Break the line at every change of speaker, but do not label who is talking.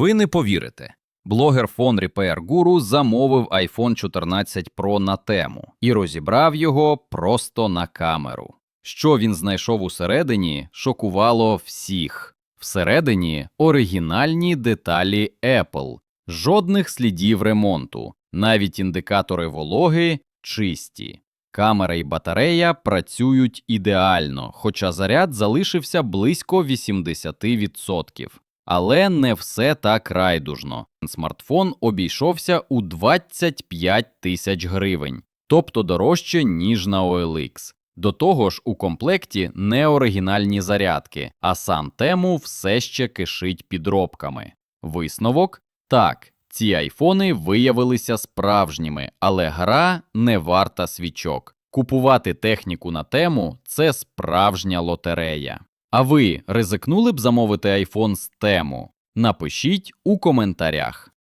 Ви не повірите. Блогер фон Repair Guru замовив iPhone 14 Pro на тему і розібрав його просто на камеру. Що він знайшов усередині, шокувало всіх. Всередині оригінальні деталі Apple, жодних слідів ремонту, навіть індикатори вологи чисті. Камера і батарея працюють ідеально, хоча заряд залишився близько 80%. Але не все так райдужно. Смартфон обійшовся у 25 тисяч гривень, тобто дорожче, ніж на OLX. До того ж, у комплекті не оригінальні зарядки, а сам тему все ще кишить підробками. Висновок так, ці айфони виявилися справжніми, але гра не варта свічок. Купувати техніку на тему це справжня лотерея. А ви ризикнули б замовити айфон з тему? Напишіть у коментарях.